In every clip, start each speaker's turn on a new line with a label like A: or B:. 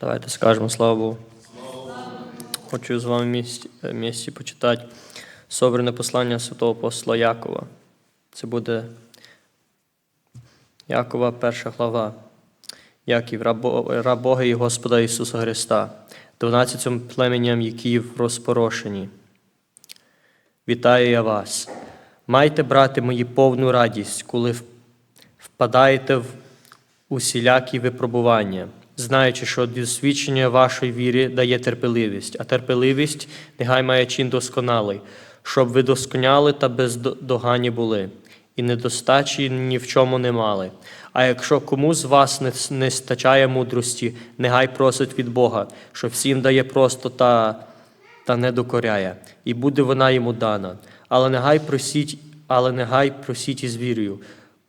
A: Давайте скажемо слава Богу. Хочу з вами в місті, е, почитати собране послання святого апостола Якова. Це буде Якова, перша глава. Яків, раб Бо- Бога і Господа Ісуса Христа, 12 племеням Яків розпорошені. Вітаю я вас. Майте, брати мої, повну радість, коли впадаєте в усілякі випробування, знаючи, що досвідчення вашої віри дає терпеливість, а терпеливість нехай має чин досконалий, щоб ви досконяли та бездогані були, і недостачі ні в чому не мали. А якщо кому з вас не, не стачає мудрості, нехай просить від Бога, що всім дає просто та та не докоряє, і буде вона йому дана. Але нехай просіть, але нехай просіть із вірою,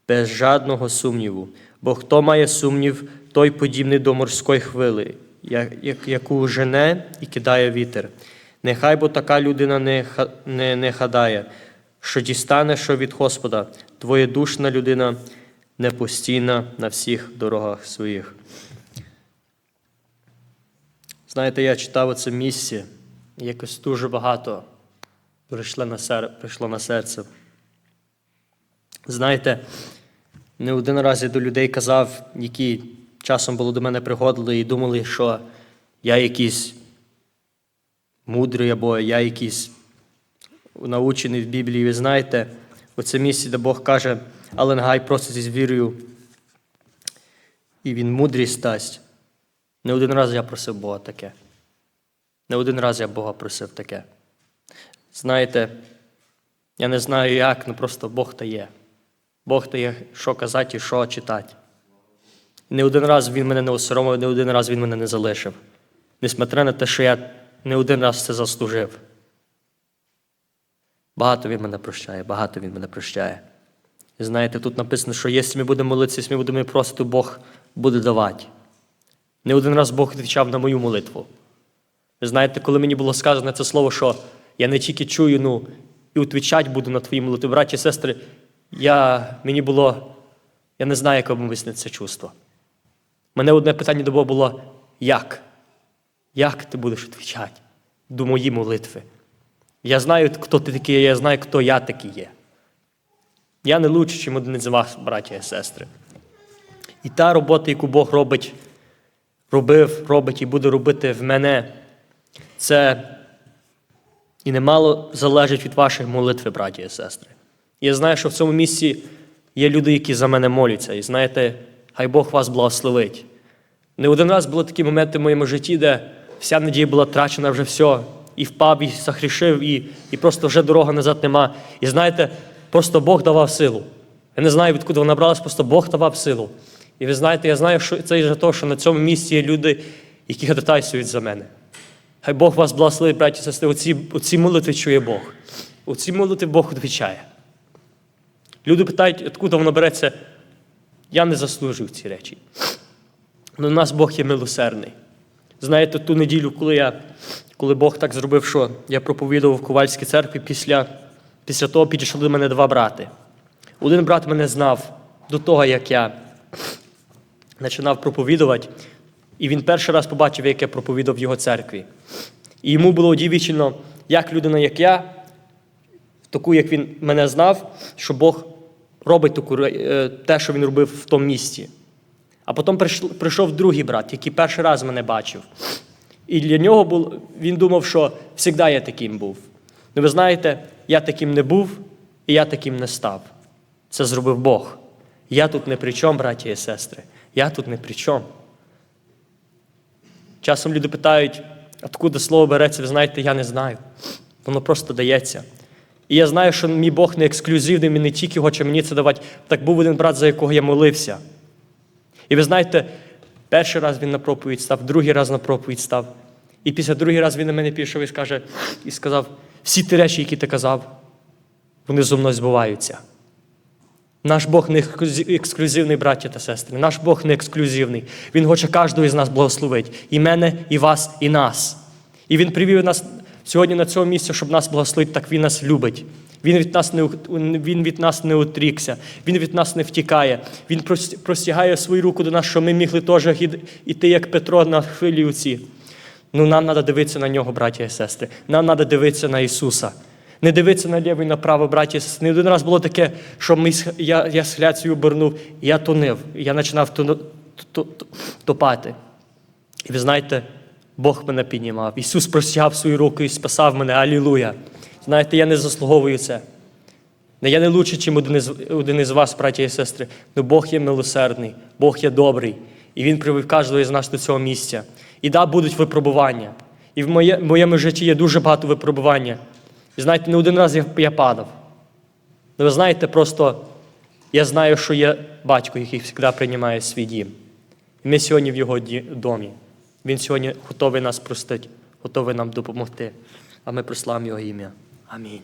A: без жадного сумніву. Бо хто має сумнів, той подібний до морської хвили, яку жене і кидає вітер. Нехай бо така людина не, не, не хадає, що дістане, що від Господа, твоєдушна людина непостійна на всіх дорогах своїх. Знаєте, я читав оце місце, і якось дуже багато прийшло на серце. Знаєте, не один раз я до людей казав, які часом було до мене приходили і думали, що я якийсь мудрий або я якийсь научений в Біблії. Ви знаєте, оце місце, де Бог каже, але нехай просить із вірою, і він мудрість дасть. Не один раз я просив Бога таке. Не один раз я Бога просив таке. Знаєте, я не знаю як, але просто Бог та є. Бог та є, що казати і що читати. Не один раз Він мене не осоромив, не один раз Він мене не залишив. Несмотря на те, що я не один раз це заслужив. Багато Він мене прощає, багато Він мене прощає. І знаєте, тут написано, що якщо ми будемо молитися, якщо ми будемо просити, Бог буде давати. Не один раз Бог відвічав на мою молитву. Ви знаєте, коли мені було сказано це слово, що я не тільки чую, ну і відвічати буду на твої молитви, браті і сестри, я, мені було, я не знаю, як об'яснити це чувство. Мене одне питання до Бога було: як? Як ти будеш відвічати до моєї молитви? Я знаю, хто ти такий, я знаю, хто я такий є. Я не лучше, ніж один з вас, браті і сестри. І та робота, яку Бог робить, робив, робить і буде робити в мене, це і немало залежить від ваших молитви, браті і сестри. Я знаю, що в цьому місці є люди, які за мене моляться. І знаєте, хай Бог вас благословить. Не один раз були такі моменти в моєму житті, де вся надія була трачена вже все, і впав, і захрішив, і, і просто вже дорога назад нема. І знаєте, просто Бог давав силу. Я не знаю, відкуди вона бралась, просто Бог давав силу. І ви знаєте, я знаю, що це із-за того, що на цьому місці є люди, які ходатайствують за мене. Хай Бог вас благословить, браті і сестри, оці, оці молитви чує Бог. Оці молитви Бог відвічає. Люди питають, откуда воно береться. Я не заслужив ці речі. Але у нас Бог є милосердний. Знаєте, ту неділю, коли я, коли Бог так зробив, що я проповідував в Ковальській церкві, після, після того підійшли до мене два брати. Один брат мене знав до того, як я починав проповідувати, і він перший раз побачив, як я проповідав в його церкві. І йому було удивительно, як людина, як я, таку, як він мене знав, що Бог робить е, те, що він робив в тому місці. А потім прийшов, другий брат, який перший раз мене бачив. І для нього був, він думав, що завжди я таким був. Ну, ви знаєте, я таким не був, і я таким не став. Це зробив Бог. Я тут не при чому, браті і сестри. Я тут не при чому. Часом люди питають, откуда слово береться, ви знаєте, я не знаю. Воно просто дається. І я знаю, що мій Бог не ексклюзивний, він не тільки хоче мені це давати. Так був один брат, за якого я молився. І ви знаєте, перший раз він на проповідь став, другий раз на проповідь став. І після другий раз він на мене пішов і скаже, і сказав: всі ті речі, які ти казав, вони зо мною збуваються. Наш Бог не ексклюзивний, браття та сестри. Наш Бог не ексклюзивний. Він хоче кожного із нас благословити. І мене, і вас, і нас. І Він привів нас сьогодні на цьому місці, щоб нас благословити, так Він нас любить. Він від нас не, він від нас не отрікся, Він від нас не втікає. Він прос- простягає свою руку до нас, що ми могли теж іти, як Петро на хвилюці. Ну, нам треба дивитися на нього, браті і сестри. Нам треба дивитися на Ісуса. Не дивитися наліво і направо, браті. Не один раз було таке, що ми, я, я схляд свій обернув, я тонив, я починав топати. І ви знаєте, Бог мене піднімав. Ісус простягав свою руку і спасав мене. Алілуя. Знаєте, я не заслуговую це. Я не лучше, ніж один із, один із вас, браті і сестри. але Бог є милосердний, Бог є добрий. І Він привів кожного із нас до цього місця. І да, будуть випробування. І в моє, моєму житті є дуже багато випробування. І знаєте, не один раз я, я падав. Але ви знаєте, просто я знаю, що є батько, який завжди приймає свій дім. І ми сьогодні в його домі. Він сьогодні готовий нас простити, готовий нам допомогти. А ми прославимо його ім'я. Амінь.